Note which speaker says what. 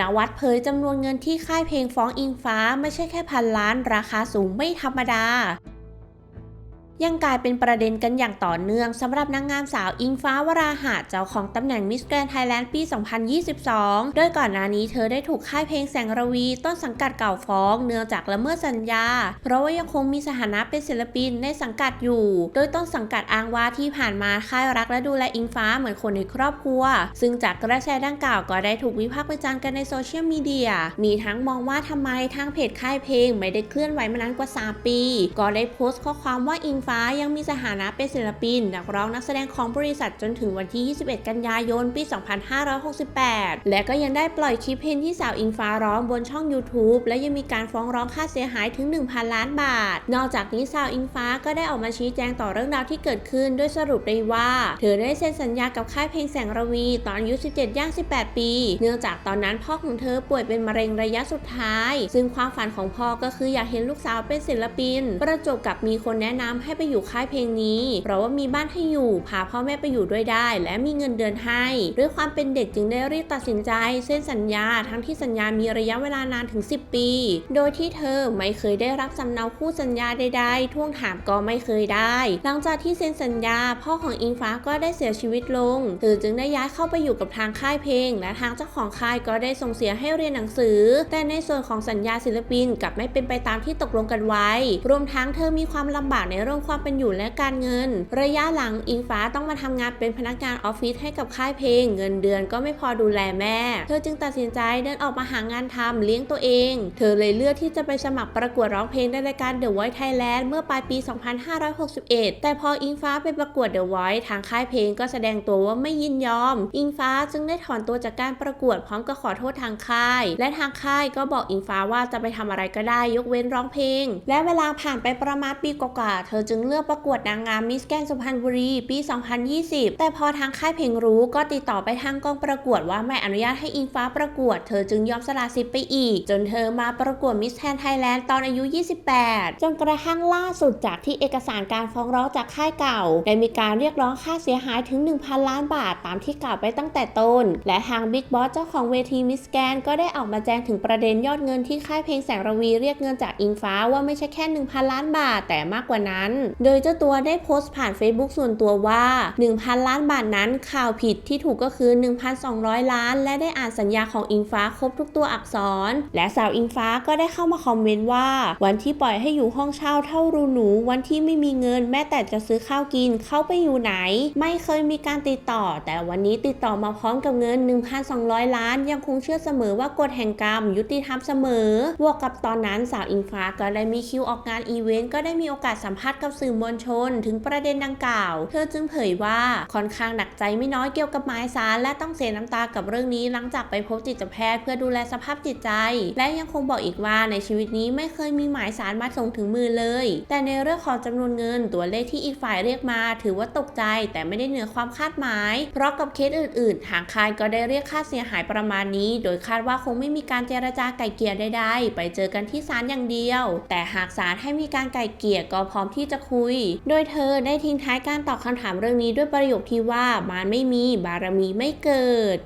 Speaker 1: นวัดเผยจำนวนเงินที่ค่ายเพลงฟ้องอิงฟ้าไม่ใช่แค่พันล้านราคาสูงไม่ธรรมดา ยังกลายเป็นประเด็นกันอย่างต่อเนื่องสำหรับนางงามสาวอิงฟ้าวราหะเจ้าของตำแหน่งมิสแกรน n ไทยแลนด์ปี 2022 โดยก่อนหน้านี้เธอได้ถูกค่ายเพลงแสงระวี ต้นสังกัดเก่าฟ้องเนื่องจากละเมิดสัญญา เพราะว่ายังคงมีสถานะเป็นศิลปินในสังกัดอยู่ โดยต้นสังกัดอ้างว่าที่ผ่านมาค่ายรักและดูแลอิงฟ้าเหมือนคนในครอบครัว ซึ่งจากกระแสดังกล่าวก็ได้ถูกวิพากษ์วิจารณ์กันในโซเชียลมีเดีย มีทั้งมองว่าทำไมทางเพจค่ายเพลง ไม่ได้เคลื่อนไหวมานานกว่า 3 ปี ก็ได้โพสต์ข้อความว่าอิงฟ้ายังมีสถานะเป็นศิลปิน นักร้องนักแสดงของบริษัทจนถึงวันที่ 21 กันยายน ปี 2568 และก็ยังได้ปล่อยคลิปเพลงที่สาวอิงฟ้าร้องบนช่อง YouTube และยังมีการฟ้องร้องค่าเสียหายถึง 1,000 ล้านบาท นอกจากนี้สาวอิงฟ้าก็ได้ออกมาชี้แจงต่อเรื่องราวที่เกิดขึ้นด้วยสรุปได้ว่า เธอได้เซ็นสัญญากับค่ายเพลงแสงระวี ตอนอายุ 17 ย่าง 18 ปี เนื่องจากตอนนั้นพ่อของเธอป่วยเป็นมะเร็งระยะสุดท้าย ซึ่งความฝันของพ่อก็คืออยากเห็นลูกสาวเป็นศิลปิน ประจบกับมีคนแนะนำให้ไปอยู่ค่ายเพลงนี้ เพราะว่ามีบ้านให้อยู่ พาพ่อแม่ไปอยู่ด้วยได้ และมีเงินเดือนให้ ด้วยความเป็นเด็กจึงได้รีบตัดสินใจเส้นสัญญา ทั้งที่สัญญามีระยะเวลานานถึง 10 ปี โดยที่เธอไม่เคยได้รับสำเนาคู่สัญญาใดๆท่วงถามก็ไม่เคยได้ หลังจากที่เซ็นสัญญา พ่อของอิงฟ้าก็ได้เสียชีวิตลง เธอจึงได้ย้ายเข้าไปอยู่กับทางค่ายเพลง และทางเจ้าของค่ายก็ได้ส่งเสียให้เรียนหนังสือ แต่ในส่วนของสัญญาศิลปินกลับไม่เป็นไปตามที่ตกลงกันไว้ รวมทั้งเธอมีความลำบากในเรื่องความเป็นอยู่และการเงิน ระยะหลังอิงฟ้าต้องมาทำงานเป็นพนักงานออฟฟิศให้กับค่ายเพลง เงินเดือนก็ไม่พอดูแลแม่ เธอจึงตัดสินใจเดินออกมาหางานทำเลี้ยงตัวเอง เธอเลยเลือกที่จะไปสมัครประกวดร้องเพลงในรายการ The Voice Thailand เมื่อปลายปี 2561 แต่พออิงฟ้าไปประกวด The Voice ทางค่ายเพลงก็แสดงตัวว่าไม่ยินยอม อิงฟ้าจึงได้ถอนตัวจากการประกวดพร้อมกับขอโทษทางค่าย และทางค่ายก็บอกอิงฟ้าว่าจะไปทำอะไรก็ได้ยกเว้นร้องเพลง และเวลาผ่านไปประมาณปีกว่าๆเธอจึงเลือกประกวดนางงามมิสแกนสุพรรณบุรี ปี 2020 แต่พอทางค่ายเพลงรู้ก็ติดต่อไปทางกองประกวดว่าไม่อนุญาตให้อิงฟ้าประกวด เธอจึงยอมสละสิทธิ์ไปอีก จนเธอมาประกวดมิสแทนไทยแลนด์ตอนอายุ 28 จนกระทั่งล่าสุดจากที่เอกสารการฟ้องร้องจากค่ายเก่า ได้มีการเรียกร้องค่าเสียหายถึง 1,000 ล้านบาทตามที่กล่าวไปตั้งแต่ต้น และทางบิ๊กบอสเจ้าของเวทีมิสแกนก็ได้ออกมาแจ้งถึงประเด็นยอดเงินที่ค่ายเพลงแสงระวีเรียกเงินจากอิงฟ้าว่าไม่ใช่แค่ 1,000 ล้านบาทแต่มากกว่านั้นโดยเจ้าตัวได้โพสต์ผ่าน Facebook ส่วนตัวว่า 1,000 ล้านบาทนั้นข่าวผิดที่ถูกก็คือ 1,200 ล้าน และได้อ่านสัญญาของอิงฟ้าครบทุกตัวอักษร และสาวอิงฟ้าก็ได้เข้ามาคอมเมนต์ว่า วันที่ปล่อยให้อยู่ห้องเช่าเท่ารูหนู วันที่ไม่มีเงินแม้แต่จะซื้อข้าวกิน เข้าไปอยู่ไหน ไม่เคยมีการติดต่อ แต่วันนี้ติดต่อมาพร้อมกับเงิน 1,200 ล้าน ยังคงเชื่อเสมอว่ากฎแห่งกรรม ยุติธรรมเสมอบวกกับตอนนั้นสาวอิงฟ้าก็ได้มีคิวออกงานอีเวนต์ก็ได้มีโอกาสสัมภาษณ์กับสื่อมวลชนถึงประเด็นดังกล่าว เธอจึงเผยว่าค่อนข้างหนักใจไม่น้อยเกี่ยวกับหมายสารและต้องเสียน้ำตากับเรื่องนี้หลังจากไปพบจิตแพทย์เพื่อดูแลสภาพจิตใจ และยังคงบอกอีกว่าในชีวิตนี้ไม่เคยมีหมายสารมาส่งถึงมือเลย แต่ในเรื่องของจำนวนเงินตัวเลขที่อีกฝ่ายเรียกมา ถือว่าตกใจ แต่ไม่ได้เหนือความคาดหมาย เพราะกับเคสอื่นๆ ทางคายก็ได้เรียกค่าเสียหายประมาณนี้ โดยคาดว่าคงไม่มีการเจรจาไก่เกลี่ยใดๆไปเจอกันที่ศาลอย่างเดียว แต่หากศาลให้มีการไก่เกลี่ยก็พร้อมที่จะจะคุย โดยเธอได้ทิ้งท้ายการตอบคำถามเรื่องนี้ด้วยประโยคที่ว่า มารไม่มี บารมีไม่เกิด